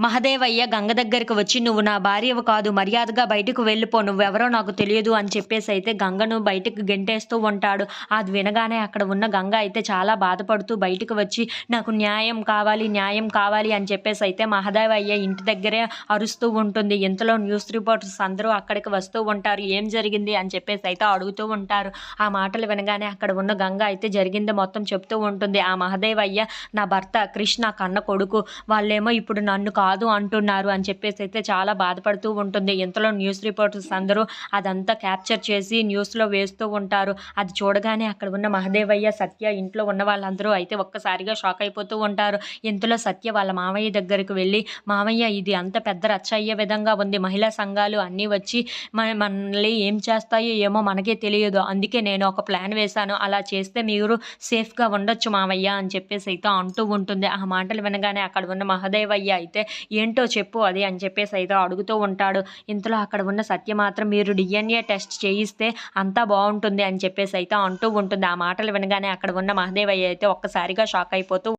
మహదేవయ్య గంగ దగ్గరికి వచ్చి నువ్వు నా భార్యవు కాదు మర్యాదగా బయటకు వెళ్ళిపో నువ్వెవరో నాకు తెలియదు అని చెప్పేసి అయితే గంగను బయటకు గెంటేస్తూ ఉంటాడు. అది వినగానే అక్కడ ఉన్న గంగ అయితే చాలా బాధపడుతూ బయటకు వచ్చి నాకు న్యాయం కావాలి న్యాయం కావాలి అని చెప్పేసి అయితే మహదేవయ్య ఇంటి దగ్గరే అరుస్తూ ఉంటుంది. ఇంతలో న్యూస్ రిపోర్టర్స్ అందరూ అక్కడికి వస్తూ ఉంటారు. ఏం జరిగింది? అని చెప్పేసి అయితే అడుగుతూ ఉంటారు. ఆ మాటలు వినగానే అక్కడ ఉన్న గంగ అయితే జరిగింది మొత్తం చెప్తూ ఉంటుంది. ఆ మహదేవయ్య నా భర్త కృష్ణ కన్న కొడుకు. వాళ్ళేమో ఇప్పుడు నన్ను కా కాదు అంటున్నారు అని చెప్పేసి అయితే చాలా బాధపడుతూ ఉంటుంది. ఇంతలో న్యూస్ రిపోర్టర్స్ అందరూ అదంతా క్యాప్చర్ చేసి న్యూస్లో వేస్తూ ఉంటారు. అది చూడగానే అక్కడ ఉన్న మహదేవయ్య సత్య ఇంట్లో ఉన్న వాళ్ళందరూ అయితే ఒక్కసారిగా షాక్ అయిపోతూ ఉంటారు. ఇంతలో సత్య వాళ్ళ మామయ్య దగ్గరికి వెళ్ళి మామయ్య ఇది అంత పెద్ద రచ్చ అయ్యే విధంగా ఉంది. మహిళా సంఘాలు అన్నీ వచ్చి మనల్ని ఏం చేస్తాయో ఏమో మనకే తెలియదు. అందుకే నేను ఒక ప్లాన్ వేశాను. అలా చేస్తే మీరు సేఫ్గా ఉండొచ్చు మామయ్య అని చెప్పేసి అయితే అంటూ ఉంటుంది. ఆ మాటలు వినగానే అక్కడ ఉన్న మహదేవయ్య అయితే ఏంటో చెప్పు అది అని చెప్పేసి అయితే అడుగుతూ ఉంటాడు. ఇంతలో అక్కడ ఉన్న సత్య మాత్రం మీరు డిఎన్ఏ టెస్ట్ చేయిస్తే అంతా బాగుంటుంది అని చెప్పేసి అయితే అంటూ ఉంటుంది. ఆ మాటలు వినగానే అక్కడ ఉన్న మహదేవయ్య అయితే ఒక్కసారిగా షాక్ అయిపోతూ